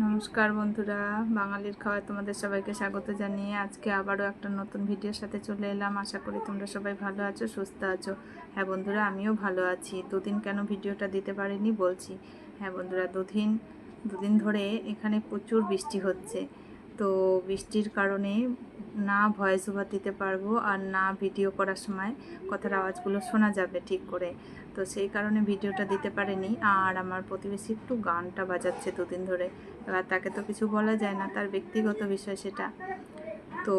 নমস্কার বন্ধুরা, বাঙালির খাওয়ায় তোমাদের সবাইকে স্বাগত জানিয়ে আজকে আবারও একটা নতুন ভিডিওর সাথে চলে এলাম। আশা করি তোমরা সবাই ভালো আছো, সুস্থ আছো। হ্যাঁ বন্ধুরা, আমিও ভালো আছি। দুদিন কেন ভিডিওটা দিতে পারিনি বলছি। হ্যাঁ বন্ধুরা, দুদিন দুদিন ধরে এখানে প্রচুর বৃষ্টি হচ্ছে। তো বৃষ্টির কারণে না ভয়েস ওভার দিতে পারব আর না ভিডিও করার সময় কথার আওয়াজগুলো শোনা যাবে ঠিক করে। তো সেই কারণে ভিডিওটা দিতে পারিনি আর আমার প্রতিবেশী একটু গানটা বাজাচ্ছে দুদিন ধরে। এবার তাকে তো কিছু বলা যায় না, তার ব্যক্তিগত বিষয় সেটা। তো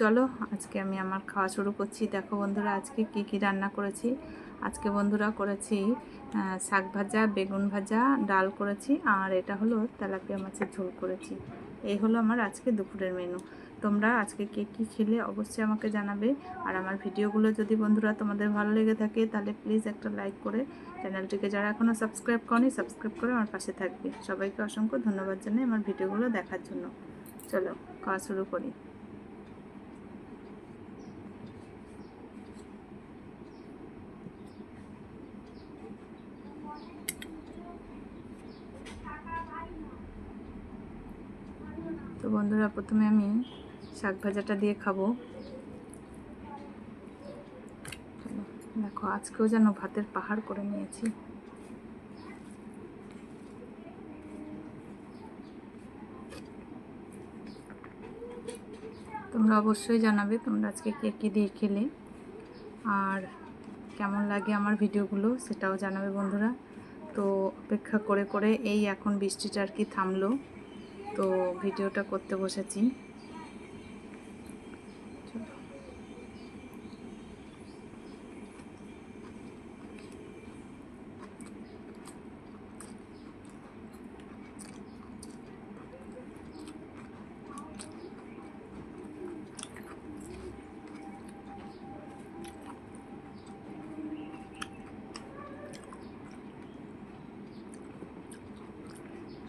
চলো আজকে আমি আমার খাওয়া শুরু করছি। দেখো বন্ধুরা আজকে কি কি রান্না করেছি? আজকে বন্ধুরা করেছি শাক ভাজা, বেগুন ভাজা, ডাল করেছি আর এটা হলো তেলাপিয়া মাছের ঝোল করেছি। এই হলো আমার আজকে দুপুরের মেনু তোমরা আজকে কে কী খেলে অবশ্যই আমাকে জানাবে। আর আমার ভিডিওগুলো যদি বন্ধুরা তোমাদের ভালো লেগে থাকে, তাহলে প্লিজ একটা লাইক করে চ্যানেলটিকে যারা এখনও সাবস্ক্রাইব করনি সাবস্ক্রাইব করে আমার পাশে থাকবে। সবাইকে অসংখ্য ধন্যবাদ জানাই আমার ভিডিওগুলো দেখার জন্য। চলো, খাওয়া শুরু করি। তো বন্ধুরা, প্রথমে আমি শাক ভাজাটা দিয়ে খাব। দেখো, আজকেও যেন ভাতের পাহাড় করে নিয়েছি। তোমরা অবশ্যই জানাবে তোমরা আজকে কে কী দিয়ে খেলে। আর কেমন লাগে আমার ভিডিওগুলো সেটাও জানাবে বন্ধুরা। তো অপেক্ষা করে করে এই এখন বৃষ্টিটা আর কি থামলো। তো ভিডিওটা করতে বসেছি চলো।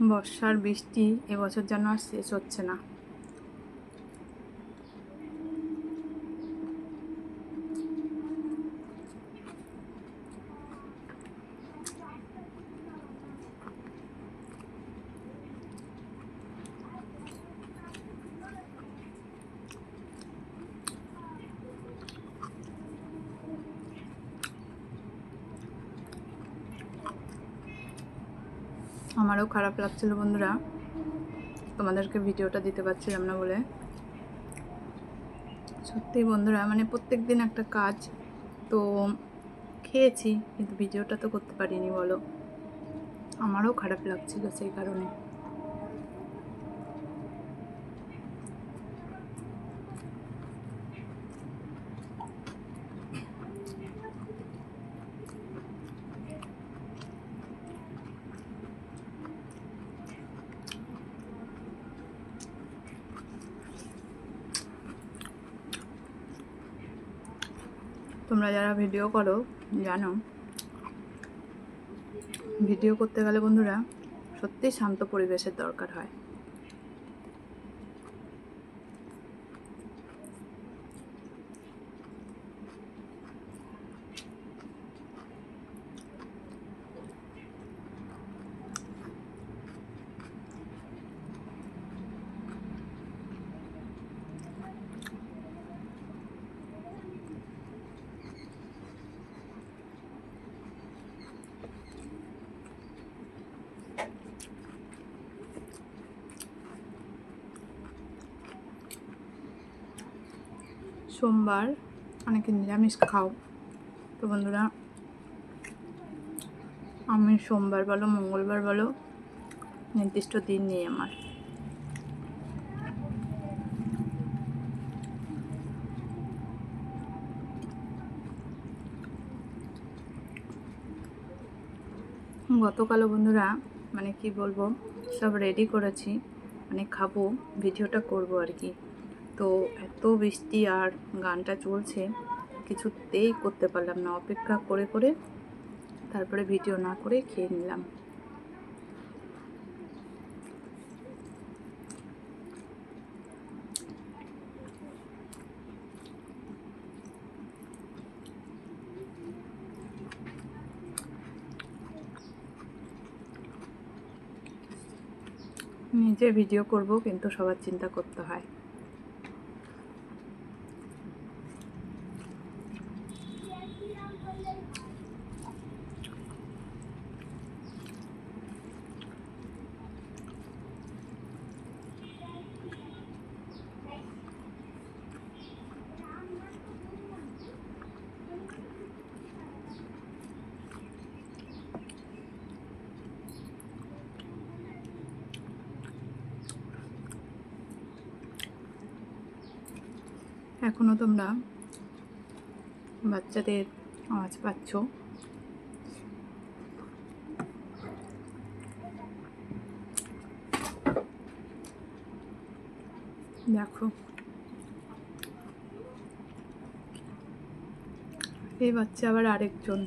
বর্ষার বৃষ্টি এবছর যেন আর শেষ হচ্ছে না। আমারও খারাপ লাগছিল, বন্ধুরা। তোমাদেরকে ভিডিওটা দিতে পারছিলাম না বলে। সত্যি বন্ধুরা মানে প্রত্যেক দিন একটা কাজ, তো খেয়েছি, কিন্তু ভিডিওটা তো করতে পারিনি, বলো। আমারও খারাপ লাগছিল সেই কারণে। তোমরা যারা ভিডিও করো জানো। ভিডিও করতে গেলে বন্ধুরা সত্যি শান্ত পরিবেশের দরকার হয়। সোমবার অনেকে নিরামিষ খাও। তো বন্ধুরা, আমি সোমবার বলো, মঙ্গলবার বলো, নির্দিষ্ট দিন নেই আমার। গতকালও বন্ধুরা মানে কি বলব, সব রেডি করেছি। মানে খাব, ভিডিওটা করব আর কি। তো এত বৃষ্টি আর গানটা চলছে, কিছুতেই করতে পারলাম না। অপেক্ষা করে করে তারপরে ভিডিও না করে খেয়ে নিলাম। নিজে ভিডিও করব কিন্তু সবার চিন্তা করতে হয়। এখনও তোমরা বাচ্চাদের আওয়াজ পাচ্ছ। দেখো। এই বাচ্চা আবার আরেকজন।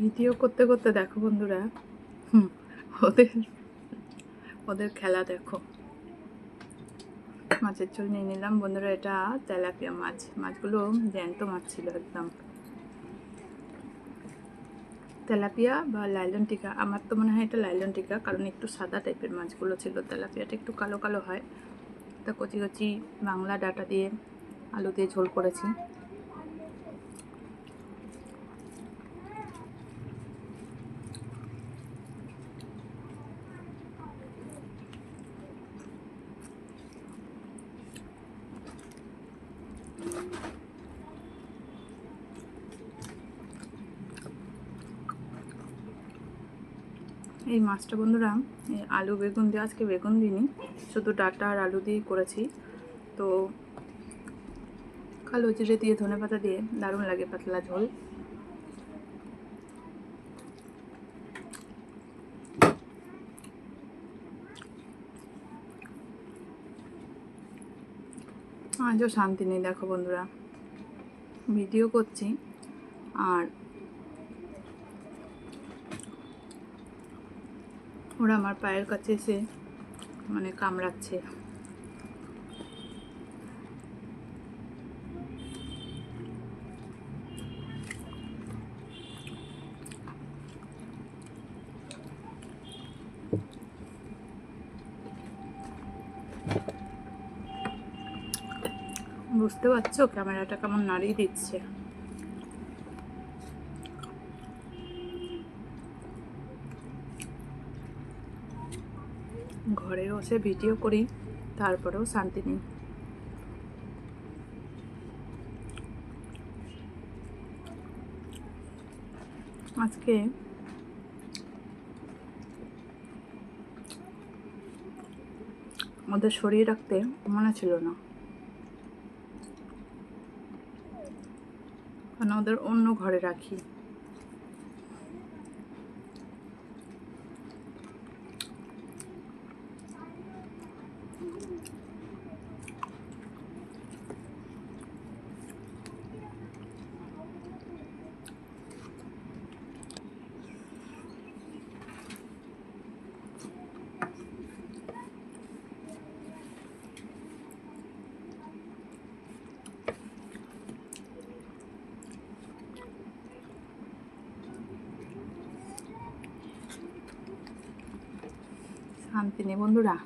ভিডিও করতে করতে দেখো বন্ধুরা ওদের ওদের খেলা দেখো। মাছের ঝোল নিয়ে নিলাম। বন্ধুরা, এটা তেলাপিয়া মাছ। মাছগুলো জ্যান্ত মাছ ছিল একদম। তেলাপিয়া বা লাইলন টিকা, আমার তো মনে হয় এটা লাইলন টিকা, কারণ একটু সাদা টাইপের মাছগুলো ছিল। তেলাপিয়াটা একটু কালো কালো হয়। তা কচি কচি বাংলা ডাটা দিয়ে আলু দিয়ে ঝোল করেছি। এই মাছটা বন্ধুরা আলু বেগুন দিয়ে, আজকে বেগুন দিইনি, শুধু ডাটা আর আলু দিয়েই করেছি। তো কালো জিরে দিয়ে, ধনে পাতা দিয়ে দারুণ লাগে পাতলা ঝোল। আজও শান্তি নেই, দেখো বন্ধুরা। ভিডিও করছি, আর ওরা আমার পায়ের কাছে এসে মানে কামড়াচ্ছে। বুঝতে পারছ? ক্যামেরাটা কেমন নাড়িয়ে দিচ্ছে ঘরে বসে ভিডিও করি, তারপরেও শান্তি নেই। আজকে ওদের সরিয়ে রাখতে মনে ছিল না। কারণ ওদের অন্য ঘরে রাখি। শান্তি নেই বন্ধুরা।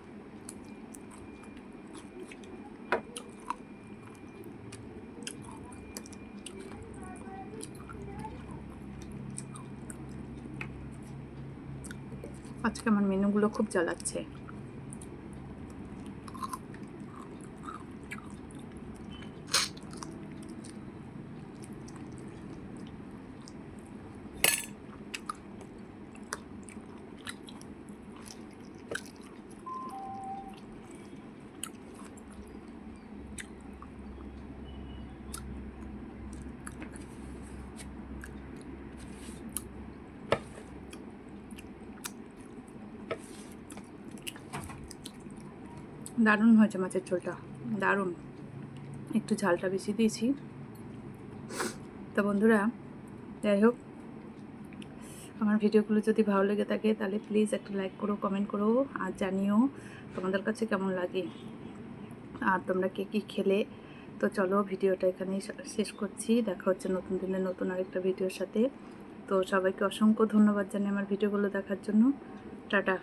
আজকে আমার মেনুগুলো খুব জ্বালাচ্ছে। দারুণ হয়েছে মাছের ঝোলটা, দারুণ। একটু ঝালটা বেশি দিয়েছি। তো বন্ধুরা, যাই হোক, আমার ভিডিওগুলো যদি ভালো লেগে থাকে, তাহলে প্লিজ একটা লাইক করো কমেন্ট করো, আর জানিও তোমাদের কাছে কেমন লাগে। আর তোমরা কে কী খেলে? তো চলো ভিডিওটা এখানেই শেষ করছি। দেখা হচ্ছে নতুন দিনের নতুন আরেকটা ভিডিওর সাথে। তো সবাইকে অসংখ্য ধন্যবাদ জানাই আমার ভিডিওগুলো দেখার জন্য। টাটা।